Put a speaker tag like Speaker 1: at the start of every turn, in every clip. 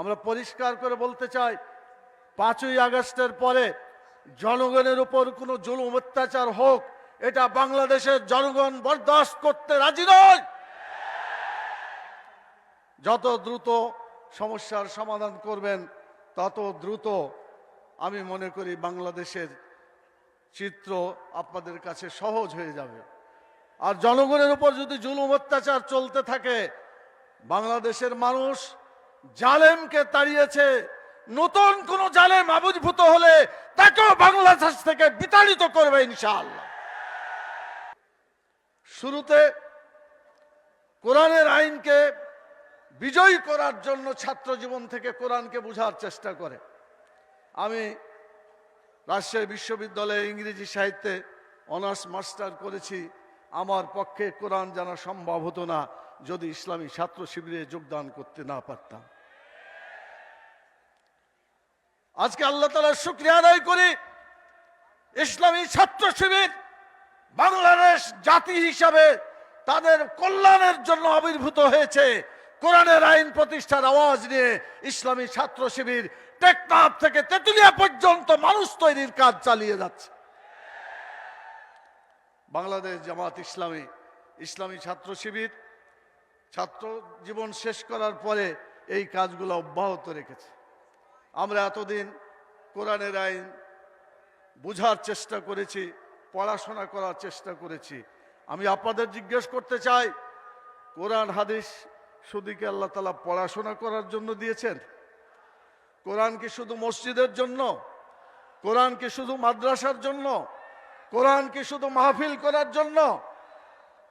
Speaker 1: আমরা পরিষ্কার করে বলতে চাই, পাঁচই আগস্টের পরে জনগণের উপর কোনো জুলুম, অত্যাচার হোক, এটা বাংলাদেশের জনগণ বরদাস্ত করতে রাজি নয়। যত দ্রুত সমস্যার সমাধান করবেন, তত দ্রুত আমি মনে করি বাংলাদেশের চিত্র আপনাদের কাছে সহজ হয়ে যাবে। আর জনগণের উপর যদি জুলুম, অত্যাচার চলতে থাকে, বাংলাদেশের মানুষ জালেমকে তাড়িয়েছে। নতুন কোন জালেম আবির্ভূত হলে তাকেও বাংলাদেশ থেকে বিতাড়িত করবে ইনশাআল্লাহ। শুরুতে কোরআনের আইনকে বিজয়ী করার জন্য ছাত্র জীবন থেকে কোরআনকে বোঝার চেষ্টা করে। আমি রাজশাহী বিশ্ববিদ্যালয়ে ইংরেজি সাহিত্যে অনার্স মাস্টার করেছি। আমার পক্ষে কোরআন জানা সম্ভব হতো না যদি ইসলামী ছাত্র শিবিরে যোগদান করতে না পারতাম। আজকে আল্লাহ তালার শুক্রিয়া আদায় করি, ইসলামী ছাত্র শিবির বাংলাদেশ জাতি হিসাবে তাদের কল্যাণের জন্য আবির্ভূত হয়েছে। কোরআনের আইন প্রতিষ্ঠার আওয়াজ নিয়ে ইসলামী ছাত্র শিবির টেকনাফ থেকে তেতুলিয়া পর্যন্ত মানুষ তৈরির কাজ চালিয়ে যাচ্ছে। বাংলাদেশ জামাত ইসলামী ইসলামী ছাত্র শিবির, ছাত্র জীবন শেষ করার পরে এই কাজগুলো অব্যাহত রেখেছে। আমরা এতদিন কোরআনের আইন বুঝার চেষ্টা করেছি, পড়াশোনা করার চেষ্টা করেছি। আমি আপনাদের জিজ্ঞেস করতে চাই, কোরআন হাদিস শুধু কি আল্লাহ তালা পড়াশোনা করার জন্য দিয়েছেন? কোরআন কি শুধু মসজিদের জন্য? কোরআন কি শুধু মাদ্রাসার জন্য? কোরআন কি শুধু মাহফিল করার জন্য,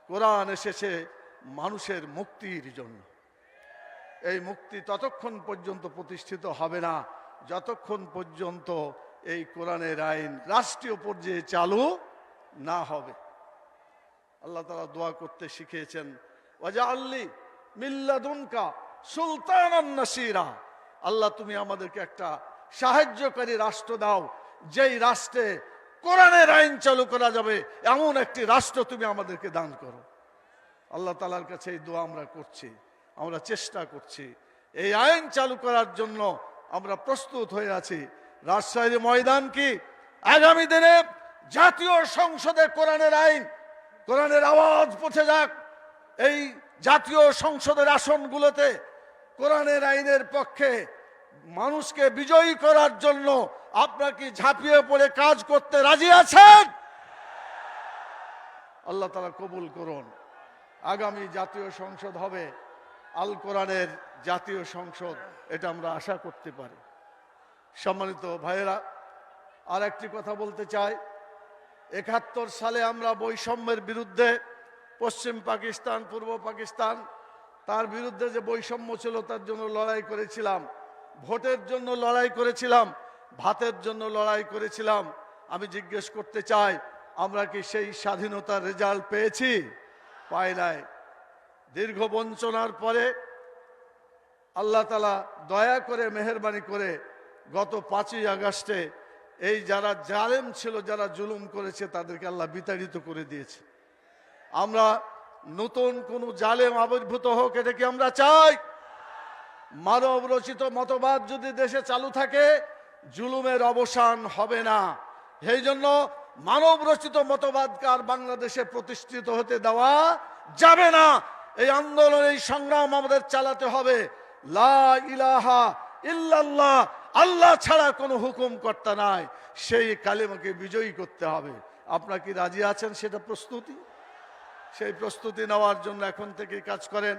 Speaker 1: কোরআন এসেছে মানুষের মুক্তির জন্য। এই মুক্তি ততক্ষণ পর্যন্ত প্রতিষ্ঠিত হবে না, যতক্ষণ পর্যন্ত এই কোরআনের আইন রাষ্ট্রীয় পর্যায়ে চালু না হবে। আল্লাহ তালা দোয়া করতে শিখিয়েছেন ওয়াজা আল্লি মিল্লাদুনকা সুলতান নাসিরা। আল্লাহ তুমি আমাদেরকে একটা সাহায্যকারী রাষ্ট্র দাও, যেই রাষ্ট্রে কোরআনের আইন চালু করা যাবে, এমন একটি রাষ্ট্র তুমি আমাদেরকে দান করো। আল্লাহ তালার কাছে এই দোয়া আমরা করছি, আমরা চেষ্টা করছি। এই আইন চালু করার জন্য আমরা প্রস্তুত হয়ে আছি। রাজশাহীর ময়দান কি? আগামী দিনে জাতীয় সংসদে কোরআনের আইন, কোরআনের আওয়াজ পৌঁছে যাক। এই জাতীয় সংসদের আসনগুলোতে কোরআনের আইনের পক্ষে মানুষকে বিজয়ী করার জন্য আপনার কি ঝাঁপিয়ে পড়ে কাজ করতে রাজি আছেন? আল্লাহ তালা কবুল করুন। আগামী জাতীয় সংসদ হবে, আল কোরআনের জাতীয় সংসদ, এটা আমরা আশা করতে পারি। সম্মানিত ভাইয়েরা আর একটি কথা বলতে চাই। একাত্তর সালে আমরা বৈষম্যের বিরুদ্ধে, পশ্চিম পাকিস্তান, পূর্ব পাকিস্তান, তার বিরুদ্ধে যে বৈষম্য ছিল, তার জন্য লড়াই করেছিলাম। ভোটের জন্য লড়াই করেছিলাম। ভাতের জন্য লড়াই করেছিলাম। আমি জিজ্ঞেস করতে চাই, আমরা কি সেই স্বাধীনতার রেজাল্ট পেয়েছি? পাই নাই। দীর্ঘ বঞ্চনার পরে আল্লাহ তালা দয়া করে, মেহরবানি করে গত পাঁচই আগস্টে এই যারা জালেম ছিল, যারা জুলুম করেছে, তাদেরকে আল্লাহ বিতাড়িত করে দিয়েছে। আমরা নতুন কোন জালেম আবির্ভূত হোক, এটা কি আমরা চাই? মানব রচিত মতবাদ যদি দেশে চালু থাকে জুলুমের অবসান হবে না। সেই জন্য মানব রচিত মতবাদকে আর বাংলাদেশে প্রতিষ্ঠিত হতে দেওয়া যাবে না। এই আন্দোলন, এই সংগ্রাম আমাদের চালাতে হবে। লা ইলাহা ইল্লাল্লাহ, আল্লাহ ছাড়া কোনো হুকুম কর্তা নাই। সেই কালেমাকে বিজয়ী করতে হবে। আপনার কি রাজি আছেন সেটা প্রস্তুতি? সেই প্রস্তুতি নেওয়ার জন্য এখন থেকে কাজ করেন।